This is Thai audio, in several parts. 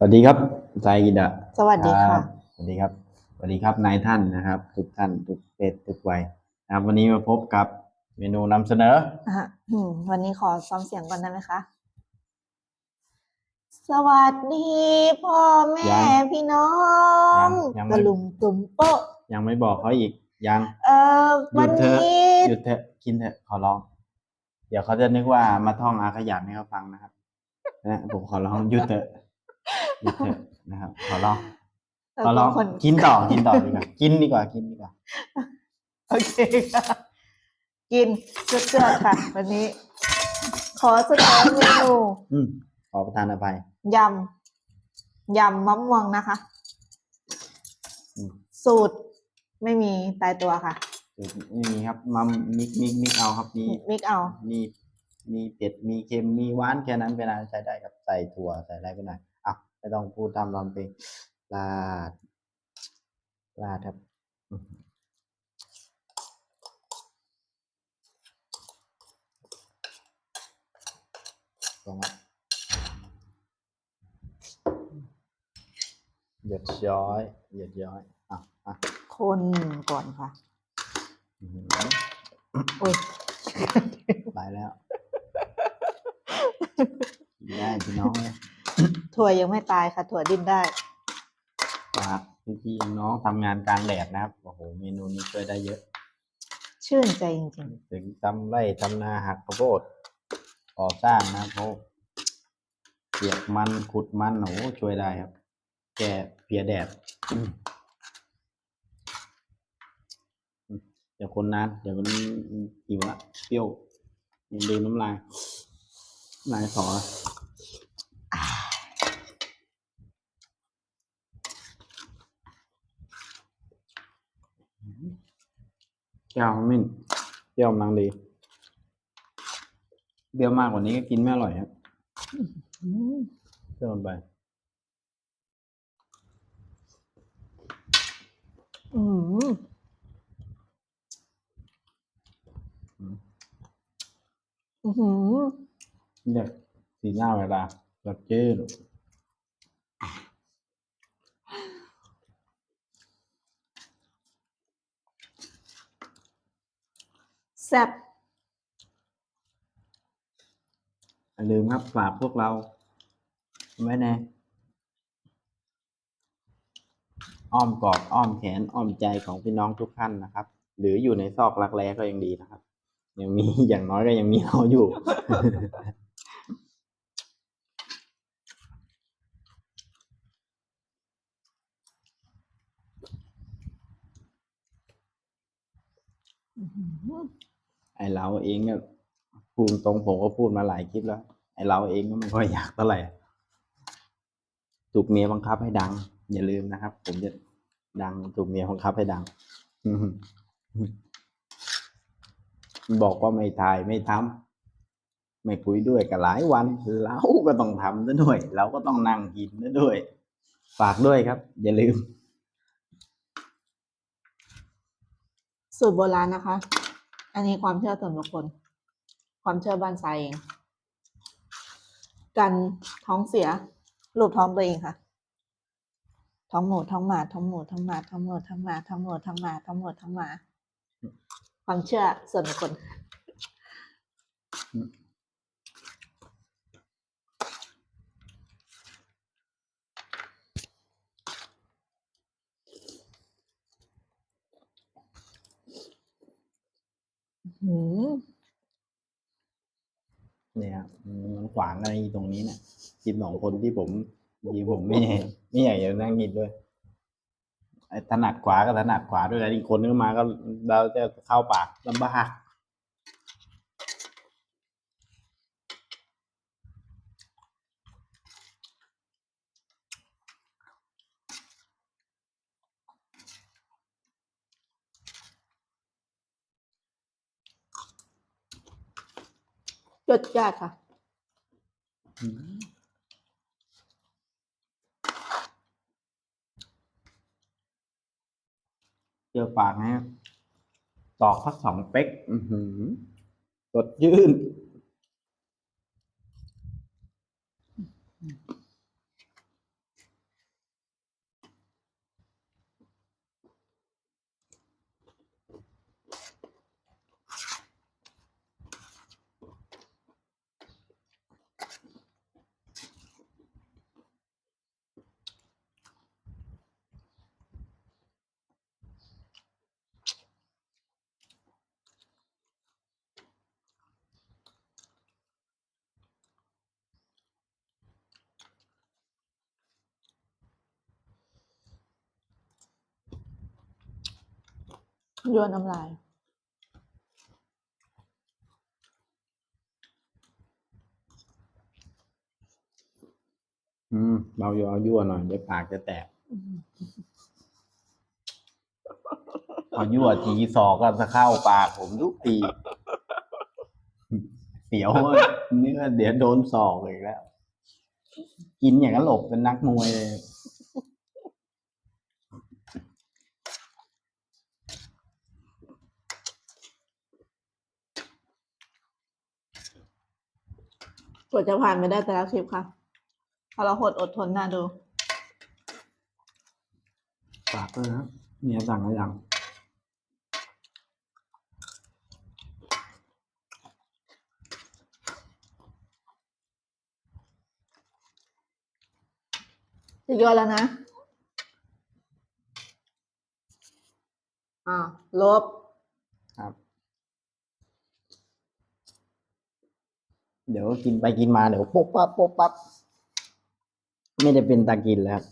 สวัสดีครับไซกิดะสวัสดีค่ะรับสวัสดีครับ สวัสดีครับนายท่านนะครับ ทุกท่านทุกเพศทุกวัยนะครับวันนี้มาพบกับเมนูนำเสนออะอืมวันนี้ขอซ้อมเสียงก่อนได้ไหมคะ สวัสดีพ่อแม่ยังพี่น้องยังยังไม่ ตะลุมตุ่มโป๊ะ ยังไม่บอกเขาอีกยังเอ่อหยุวันดเถอะนี้หยุดเถอะกินเถอะขอร้อง เดี๋ยวเขาจะนึกว่ามาท่องอาขยันให้เขาฟังนะครับนะผมขอร้องหยุดเถอะ หยุดเถอะนะครับขอร้องเอ่อขอร้องคนกินต่อกินต่อดีกว่ากินดีกว่ากินดีกว่าโอเคค่ะกินเจือๆค่ะ วันนี้ ขอเสนอเมนูอืมขอประทานอภัยยำยำมะม่วงนะคะอืมสูตรไม่มีตายตัวค่ะไม่มีครับมัมมิกมิกมิกเอาครับมีมิกเอามีมีเผ็ดมีเค็มมีหวานแค่นั้นเป็นอะไรใช้ได้ครับใส่ถั่วใส่อะไรไปหน่อยอะ ไม่ต้องพูดตามรอนเพลงราดราดครับอื้อหือลงมาหยดย้อยหยดย้อย อะอะคนก่อนค่ะอื้อหือโอ้ยไปแล้วกินได้พี่น้องเลย ถั่วยังไม่ตายค่ะ ถั่วดิ้นได้ฝากพี่ๆน้องๆทำงานกลางแดดนะครับโอ้โหเมนูนี้ช่วยได้เยอะชื่นใจจริงถึงทำไร่ทำนาหักข้าวโพดก่อสร้างนะครับโอ้เปียกมันขุดมันโอ้โหช่วยได้ครับ แก้เพลียแดดอืมอืมเดี๋ยวคนนานเดี๋ยวมันหิวละเปรี้ยวยังลืมน้ำลายน้ำลายสอละ แก้วขมิ้นเปรี้ยวกำลังดีเปรี้ยวมากกว่านี้ก็กินไม่อร่อยครับๆอืมเปรี้ยวเกินไป อืมอืมเนี่ยสีหน้าเวลาแบบจื แซ่บอย่าลืมครับฝากพวกเราไว้ในอ้อมกอดอ้อมแขนอ้อมใจของพี่น้องทุกท่านนะครับ หรืออยู่ในซอกรักแร้ก็ยังดีนะครับ ยังมีอย่างน้อยก็ยังมีเราอยู่อืม ไอเราเองเนี่ยพูดตรงผมก็พูดมาหลายคลิปแล้ว ไอเราเองก็ไม่ค่อยอยากเท่าไหร่ถูกเมียบังคับให้ดัง อย่าลืมนะครับ ผมจะดังถูกเมียบังคับให้ดังบอกว่าไม่ถ่ายไม่ทำไม่คุยด้วยกันหลายวันเราก็ต้องทำซะด้วย เราก็ต้องนั่งกินซะด้วย ฝากด้วยครับ อย่าลืม สูตรโบราณนะคะ อันนี้ความเชื่อส่วนบุคคล ความเชื่อบ้านทรายเอง กันท้องเสียหลุดท้องตัวเองค่ะ ท้องหมูท้องหมาท้องหมูท้องหมาท้องหมูท้องหมาท้องหมูท้องหมาท้องหมูท้องหมา ความเชื่อส่วนบุคคล หืม เนี่ยครับ มันขวางอะไรตรงนี้เนี่ยกินสองคนที่ผมดีผมไม่ไม่อยากจะนั่งกินด้วยถนัดขวาก็ถนัดขวาด้วยแล้วอีกคนนึงมาก็เราจะเข้าปากลำบาก จดจ้าดค่ะ เจอปากนะตอกพักสองเป๊ก อือหือสดยื่น ยั่วน้ำลาย อืมเบาๆยั่วหน่อยเดี๋ยวปากจะแตกพอยั่วทีสอกก็จะเข้าปากผมทุกทีเสียวอะนี่ก็เดี๋ยวโดนศอกอีกแล้ว กินอย่างนั้นหลบเป็นนักมวยเลย กว่าจะผ่านไปได้แต่ละคลิปค่ะพอเราหดอดทนน่าดู ฝากด้วยนะครับเมียสั่งอะไรยังจะยั่วแล้วนะ อ่า ลบครับ เดี๋ยวกินไปกินมาเดี๋ยวปุ๊บปั๊บปุ๊บปั๊บไม่ได้เป็นตากินแล้วครับ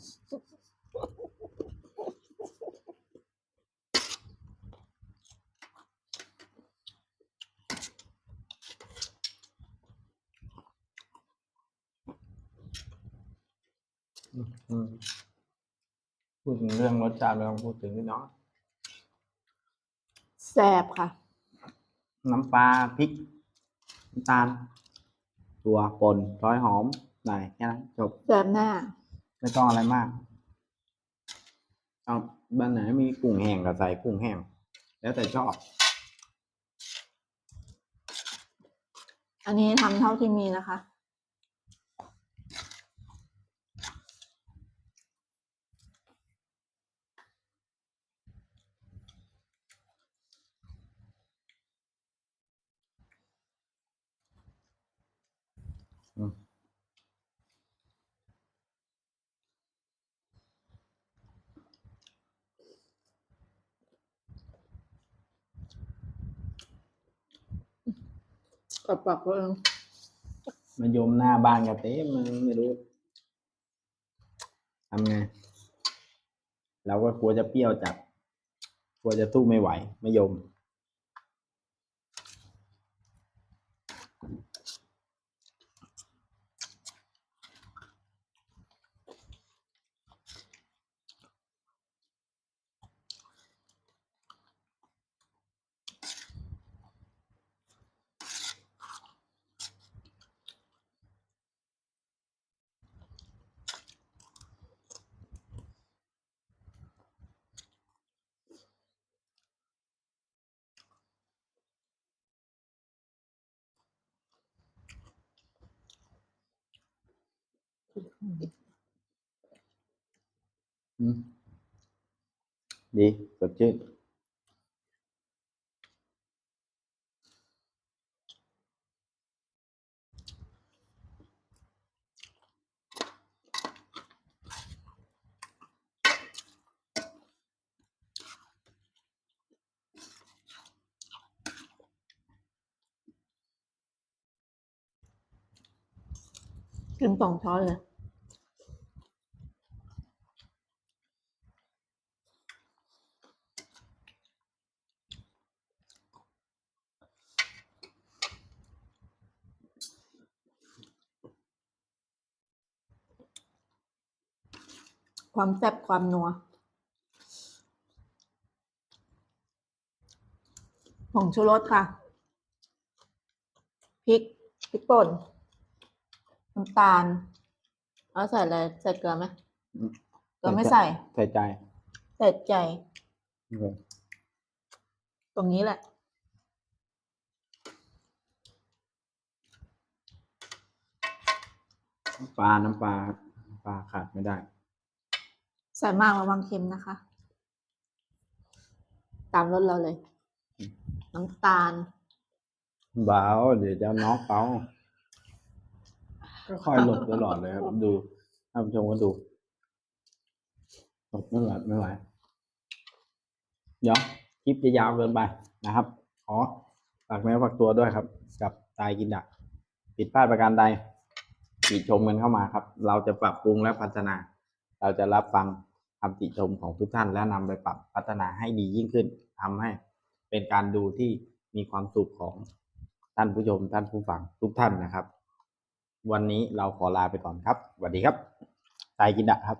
อืมพูดถึงเรื่องรสชาติไม่ต้องพูดถึงพี่น้องแสบค่ะ น้ำปลาพริกน้ำตาล ตัวป่นซอยหอมหน่อยแค่นั้นจบแสบหน้า ไม่ต้องอะไรมากเอาบ้านไหนมีกุ้งแห้งก็ใส่กุ้งแห้งแล้วแต่ชอบ อันนี้ทำเท่าที่มีนะคะ กับปากตัวเองมายมหน้าบ้านกับเต้มันไม่รู้ทำไงเราก็กลัวจะเปรี้ยวจัดกลัวจะสู้ไม่ไหวไม่ยม อืมดีส ดชื่นกินสองช้อนเลยความแซ่บความนัว ผงชูรสค่ะ พริก พริกป่น น้ำตาลเอาใส่อะไรใส่เกลือไหมอืมเกลือไม่ใส่ ใส่ใจ ใส่ใจโอเคตรงนี้แหละน้ำปลา น้ำปลาน้ำปลาขาดไม่ได้ ใส่มากระวังเค็มนะคะ ตามรสเราเลยอืมน้ำตาลเบาเดี๋ยวจะน็อกเอา ก็คอยหลบตลอดเลยครับ ดูท่านผู้ชมก็ดูหลบไม่หลบไม่ไหวเดี๋ยวคลิปจะยาวเกินไปนะครับ ขอฝากแม่ฝากตัวด้วยครับ กับตายกินดักผิดพลาดประการใดติชมกันเข้ามาครับ เราจะปรับปรุงและพัฒนา เราจะรับฟังคำติชมของทุกท่านและนำไปปรับพัฒนาให้ดียิ่งขึ้นทำให้เป็นการดูที่มีความสุขของท่านผู้ชมท่านผู้ฟังทุกท่านนะครับ วันนี้เราขอลาไปก่อนครับสวัสดีครับไตากินดะครับ